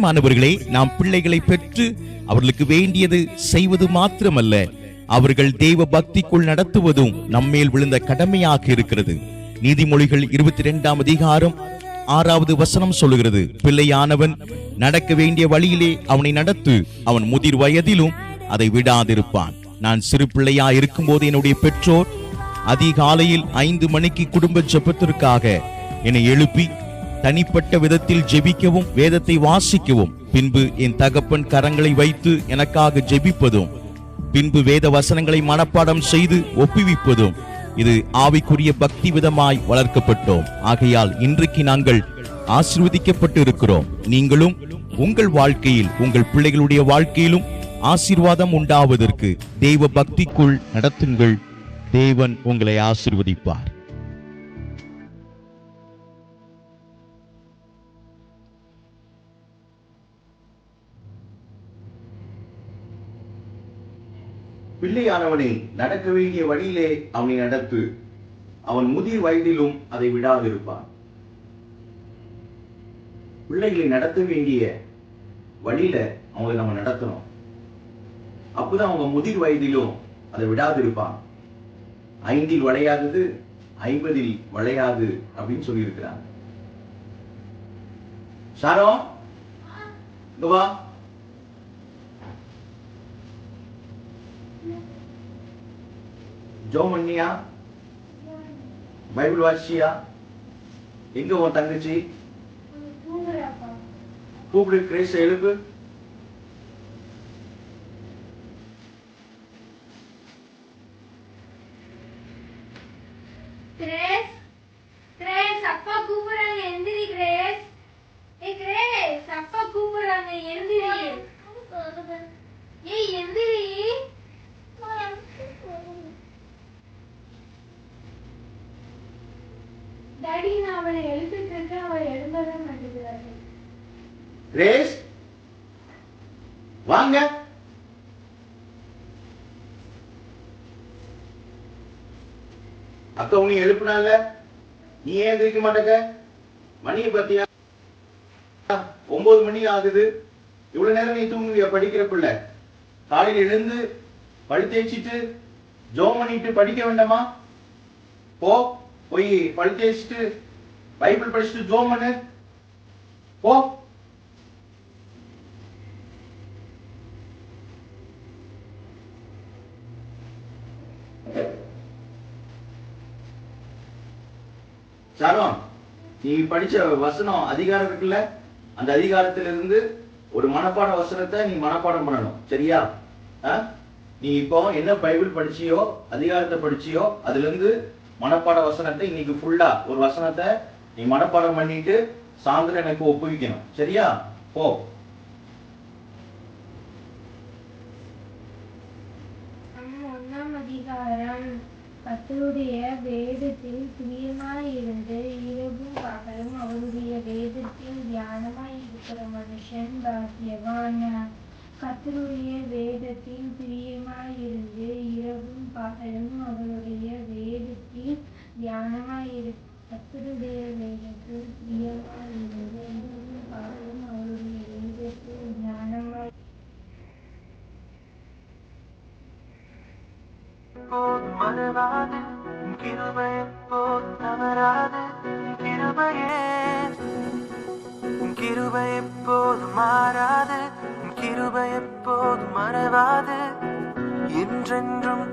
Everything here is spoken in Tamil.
பிரியமானவர்களே நாம் பிள்ளைகளை பெற்று அவர்களுக்கு வேண்டியது செய்வது மாத்திரமல்ல. அவர்கள் தெய்வ பக்திக்குள் நடத்துவதும் நம்மேல் விழுந்த கடமையாக இருக்கிறது. நீதிமொழிகள் இருபத்தி இரண்டாம் அதிகாரம் ஆறாவது வசனம் சொல்லுகிறது பிள்ளையானவன் நடக்க வேண்டிய வழியிலே அவனை நடத்து அவன் முதிர் வயதிலும் அதை விடாதிருப்பான். நான் சிறு பிள்ளையா இருக்கும்போது என்னுடைய பெற்றோர் அதிகாலையில் ஐந்து மணிக்கு குடும்ப ஜெபத்திற்காக என்னை எழுப்பி தனிப்பட்ட விதத்தில் ஜெபிக்கவும் வேதத்தை வாசிக்கவும். பின்பு என் தகப்பன் கரங்களை வைத்து எனக்காக ஜெபிப்பதும் பின்பு வேத வசனங்களை மனப்பாடம் செய்து ஒப்புவிப்பதும் இது ஆவிக்குரிய பக்தி விதமாய் வளர்க்கப்பட்டோம். ஆகையால் இன்றைக்கு நாங்கள் ஆசீர்வதிக்கப்பட்டு இருக்கிறோம் நீங்களும் உங்கள் வாழ்க்கையில் உங்கள் பிள்ளைகளுடைய வாழ்க்கையிலும் ஆசீர்வாதம் உண்டாவதற்கு தெய்வ பக்திக்குள் நடத்துங்கள். தேவன் உங்களை ஆசிர்வதிப்பார். பிள்ளையானவனை நடக்க வேண்டிய வழியிலே அவனை நடத்து. அவன் முதிர் வயதிலும் அதை விடாதிருப்பான். பிள்ளைகளை நடத்த வேண்டிய வழியில அவங்களை நம்ம நடத்தணும். அப்பதான் அவங்க முதிர் வயதிலும் அதை விடாதிருப்பான். ஐந்தில் வளையாதது ஐம்பதில் வளையாது அப்படின்னு சொல்லியிருக்கிறாங்க. சாரம் இங்க வா. ஜோம் பண்ணியா பைபிள் வாசியா எங்க உன் தங்கச்சி? கூப்பிடு கிரேஸ் எழுப்பு. கிரேஸ் கிரேஸ் அப்பா கூப்பிடுறாங்க எந்திரி கிரேஸ். ஏய் கிரேஸ் அப்பா கூப்பிடுறாங்க எந்திரி ஏய் எந்திரி டாடி நான் அவளை எழுப்பிட்டு இருக்கேன் அவள் எழுந்தவே மாட்டேங்கிறாரு கிரேஸ் வாங்க. அக்கா உன்னை எழுப்புனாங்க. நீ ஏன் எந்திரிக்க மாட்டேங்க? மணியை பத்தியா? ஒன்பது மணி ஆகுது. இவ்வளவு நேரம் நீ தூங்குவியா படிக்கிற பிள்ளை? காலையில் எழுந்து பழு தேய்ச்சிட்டு ஜோம் பண்ணிட்டு படிக்க வேண்டாமா? போ. போய் பல் தேய்ச்சிட்டு பைபிள் படிச்சுட்டு ஜோம் பண்ணு. போ. சரம் நீ படிச்ச வசனம் அதிகாரம் இருக்குல்ல? அந்த அதிகாரத்திலிருந்து ஒரு மனப்பாட வசனத்தை நீ மனப்பாடம் பண்ணணும். சரியா? நீ இப்போ என்ன பைபிள் படிச்சியோ அதிகாரத்தை படிச்சியோ அதுல இருந்து மனப்பாட வசனத்தை இன்னைக்கு ஃபுல்லா ஒரு வசனத்தை நீ மனப்பாடம் பண்ணிட்டு சாயந்தரம் எனக்கு ஒப்புவிக்கணும். சரியா? போ. ஒன்னாம் அதிகாரம் கத்தருடைய வேதத்தில் பிரியமாயிருந்து இரவும் பகலும் அவருடைய வேதத்தில் தியானமாய் இருக்கிற மனுஷன் பாக்கியவான். கத்தருடைய வேதத்தில் பிரியமாயிருந்து இரவும் பகலும் அவருடைய வேதத்தில் தியானமாயிரு கத்தருடைய வேதத்தில் பிரியமாயிருந்து இரவும் பகலும் அவருடைய வேதத்தில் தியானமாய் எப்போதும் மறவாது உன் கிருபை எப்போதும் தவறாது. கிருபையே. கிருபை எப்போதும் மாறாது. கிருபை மறவாது. என்றென்றும்